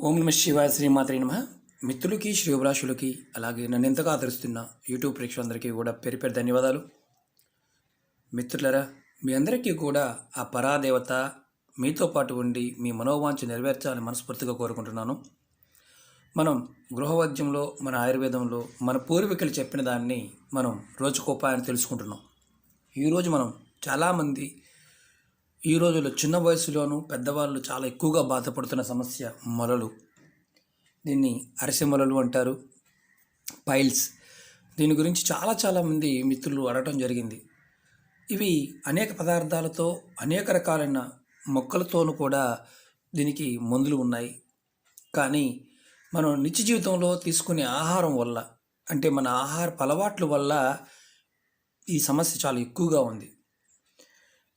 ఓం నమ శివాయ శ్రీమాత్రి నమ. మిత్రులకి శ్రీభిలాషులకి అలాగే నన్ను ఎంతగా ఆదరిస్తున్న యూట్యూబ్ ప్రేక్షకులందరికీ కూడా పేరు పేరు ధన్యవాదాలు. మిత్రులరా మీ అందరికీ కూడా ఆ పరాదేవత మీతో పాటు ఉండి మీ మనోవాంఛ నెరవేర్చాలని మనస్ఫూర్తిగా కోరుకుంటున్నాను. మనం గృహవద్యంలో మన ఆయుర్వేదంలో మన పూర్వీకులు చెప్పిన దాన్ని మనం రోజుకోపాయని తెలుసుకుంటున్నాం. ఈరోజు మనం చాలామంది ఈ రోజుల్లో చిన్న వయసులోనూ పెద్దవాళ్ళు చాలా ఎక్కువగా బాధపడుతున్న సమస్య మొలలు. దీన్ని అరిసె మొలలు అంటారు. పైల్స్. దీని గురించి చాలా చాలామంది మిత్రులు అడగటం జరిగింది. ఇవి అనేక పదార్థాలతో అనేక రకాలైన మొక్కలతోనూ కూడా దీనికి మందులు ఉన్నాయి. కానీ మనం నిత్య జీవితంలో తీసుకునే ఆహారం వల్ల అంటే మన ఆహార అలవాట్ల వల్ల ఈ సమస్య చాలా ఎక్కువగా ఉంది.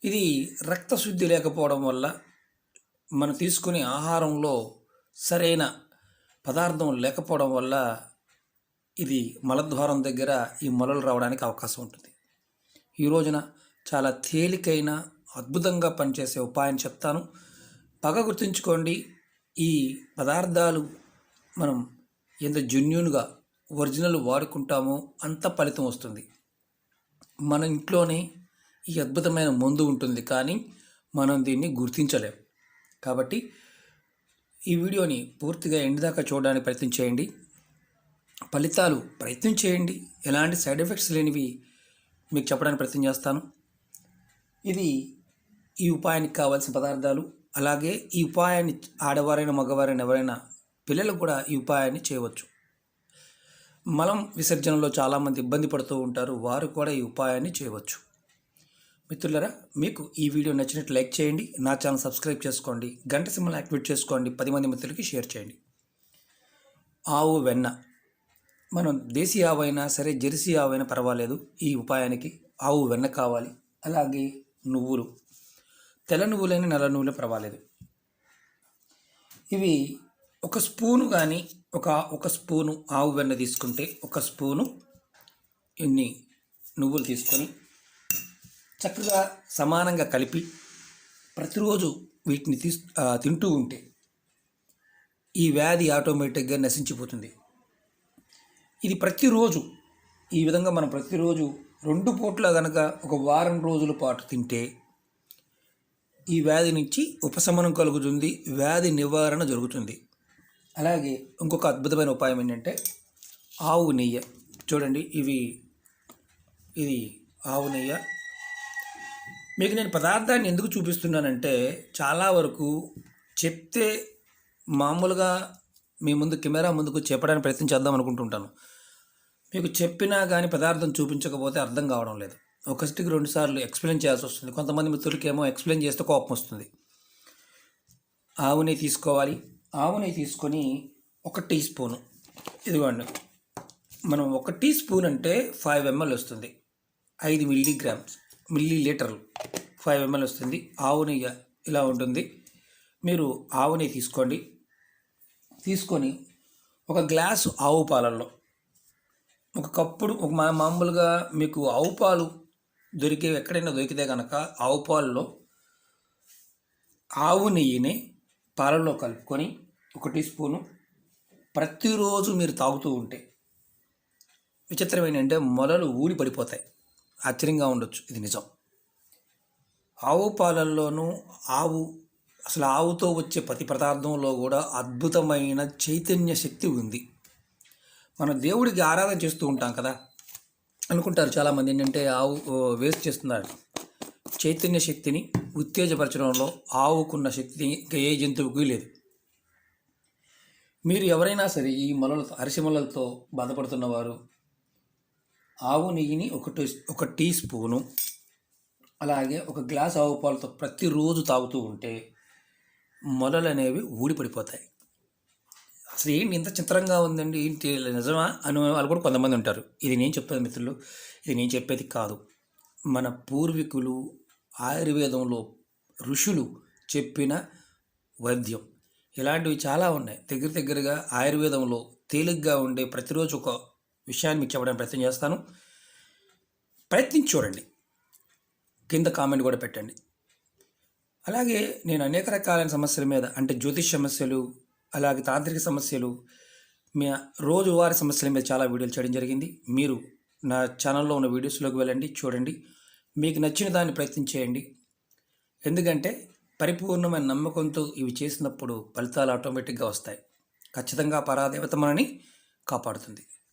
ఇది రక్తశుద్ధి లేకపోవడం వల్ల మనం తీసుకునే ఆహారంలో సరైన పదార్థం లేకపోవడం వల్ల ఇది మలద్వారం దగ్గర ఈ మొలలు రావడానికి అవకాశం ఉంటుంది. ఈ రోజున చాలా తేలికైన అద్భుతంగా పనిచేసే ఉపాయం చెప్తాను. బాగా గుర్తుంచుకోండి ఈ పదార్థాలు మనం ఎంత జెన్యున్గా ఒరిజినల్ వాడుకుంటామో అంత ఫలితం వస్తుంది. మన ఇంట్లోనే ఈ అద్భుతమైన మందు ఉంటుంది కానీ మనం దీన్ని గుర్తించలేం. కాబట్టి ఈ వీడియోని పూర్తిగా ఎండ్ దాకా చూడడానికి ప్రయత్నం చేయండి. ఫలితాలు ప్రయత్నం చేయండి. ఎలాంటి సైడ్ ఎఫెక్ట్స్ లేనివి మీకు చెప్పడానికి ప్రయత్నం చేస్తాను. ఇది ఈ ఉపాయానికి కావాల్సిన పదార్థాలు. అలాగే ఈ ఉపాయాన్ని ఆడవారైనా మగవారైన ఎవరైనా పిల్లలు కూడా ఈ ఉపాయాన్ని చేయవచ్చు. మలం విసర్జనలో చాలామంది ఇబ్బంది పడుతూ ఉంటారు. వారు కూడా ఈ ఉపాయాన్ని చేయవచ్చు. మిత్రులరా మీకు ఈ వీడియో నచ్చినట్టు లైక్ చేయండి నా ఛానల్ సబ్స్క్రైబ్ చేసుకోండి గంట సింబల్ యాక్టివేట్ చేసుకోండి పది మంది మిత్రులకి షేర్ చేయండి. ఆవు వెన్న. మనం దేశీ ఆవు అయినా సరే జెర్సీ ఆవు అయినా పర్వాలేదు ఈ ఉపాయానికి ఆవు వెన్న కావాలి అలాగే నువ్వులు. తెల్ల నువ్వులైన నల్ల నువ్వులు పర్వాలేదు. ఇవి ఒక స్పూను కానీ ఒక ఒక స్పూను ఆవు వెన్న తీసుకుంటే ఒక స్పూను ఇన్ని నువ్వులు తీసుకొని చక్కగా సమానంగా కలిపి ప్రతిరోజు వీటిని తీస్ తింటూ ఉంటే ఈ వ్యాధి ఆటోమేటిక్గా నశించిపోతుంది. ఇది ప్రతిరోజు ఈ విధంగా మనం ప్రతిరోజు రెండు పూట్ల కనుక ఒక వారం రోజుల పాటు తింటే ఈ వ్యాధి నుంచి ఉపశమనం కలుగుతుంది వ్యాధి నివారణ జరుగుతుంది. అలాగే ఇంకొక అద్భుతమైన ఉపాయం ఏంటంటే ఆవు నెయ్యి. చూడండి ఇవి ఇది ఆవు నెయ్యి. మీకు నేను పదార్థాన్ని ఎందుకు చూపిస్తున్నానంటే చాలా వరకు చెప్తే మామూలుగా మీ ముందు కెమెరా ముందుకు చెప్పడానికి ప్రయత్నం చేద్దాం అనుకుంటుంటాను. మీకు చెప్పినా కానీ పదార్థం చూపించకపోతే అర్థం కావడం లేదు. ఒకటికి రెండు సార్లు ఎక్స్ప్లెయిన్ చేయాల్సి వస్తుంది. కొంతమంది మిత్రులకి ఏమో ఎక్స్ప్లెయిన్ చేస్తే కోపం వస్తుంది. ఆవు నెయ్యి తీసుకోవాలి. ఆవు నెయ్యి తీసుకొని ఒక టీ స్పూను ఇదిగోండి. మనం ఒక టీ స్పూన్ అంటే ఫైవ్ ఎంఎల్ వస్తుంది. ఐదు మిల్లీగ్రామ్స్ మిల్లీ లీటర్లు ఫైవ్ ఎంఎల్ వస్తుంది. ఆవు నెయ్యి ఇలా ఉంటుంది. మీరు ఆవు నెయ్యి తీసుకోండి. తీసుకొని ఒక గ్లాసు ఆవు పాలల్లో ఒక కప్పుడు ఒక మా మామూలుగా మీకు ఆవు పాలు దొరికే ఎక్కడైనా దొరికితే కనుక ఆవు పాలలో ఆవు నెయ్యిని పాలల్లో కలుపుకొని ఒక టీ స్పూను ప్రతిరోజు మీరు తాగుతూ ఉంటే విచిత్రమైన అంటే మొలలు ఊడి పడిపోతాయి. ఆశ్చర్యంగా ఉండొచ్చు. ఇది నిజం. ఆవు పాలల్లోనూ ఆవు అసలు ఆవుతో వచ్చే ప్రతి పదార్థంలో కూడా అద్భుతమైన చైతన్య శక్తి ఉంది. మనం దేవుడికి ఆరాధన చేస్తూ ఉంటాం కదా? అనుకుంటారు చాలామంది ఏంటంటే ఆవు వేస్ట్ చేస్తున్నారు. చైతన్య శక్తిని ఉత్తేజపరచడంలో ఆవుకున్న శక్తి ఇంకా ఏ జంతువుకి లేదు. మీరు ఎవరైనా సరే ఈ మొలలతో అరిసి మొలలతో బాధపడుతున్నవారు ఆవు నెయ్యిని ఒక టీ ఒక టీ స్పూను అలాగే ఒక గ్లాస్ ఆవు పాలతో ప్రతిరోజు తాగుతూ ఉంటే మొలలు అనేవి ఊడిపడిపోతాయి. అసలు ఏంటి ఇంత చిత్రంగా ఉందండి? ఏంటి నిజమా? అని వాళ్ళు కూడా కొంతమంది ఉంటారు. ఇది నేను చెప్పేది మిత్రులు ఇది నేను చెప్పేది కాదు. మన పూర్వీకులు ఆయుర్వేదంలో ఋషులు చెప్పిన వైద్యం. ఇలాంటివి చాలా ఉన్నాయి. దగ్గర దగ్గరగా ఆయుర్వేదంలో తేలిగ్గా ఉండే ప్రతిరోజు ఒక విషయాన్ని మీకు చెప్పడానికి ప్రయత్నం చేస్తాను. ప్రయత్నించి చూడండి కింద కామెంట్ కూడా పెట్టండి. అలాగే నేను అనేక రకాలైన సమస్యల మీద అంటే జ్యోతిష్ సమస్యలు అలాగే తాంత్రిక సమస్యలు మీ రోజువారి సమస్యల మీద చాలా వీడియోలు చేయడం జరిగింది. మీరు నా ఛానల్లో ఉన్న వీడియోస్లోకి వెళ్ళండి చూడండి. మీకు నచ్చిన దాన్ని ప్రయత్నం చేయండి. ఎందుకంటే పరిపూర్ణమైన నమ్మకంతో ఇవి చేసినప్పుడు ఫలితాలు ఆటోమేటిక్గా వస్తాయి. ఖచ్చితంగా పరాదేవత మనని కాపాడుతుంది.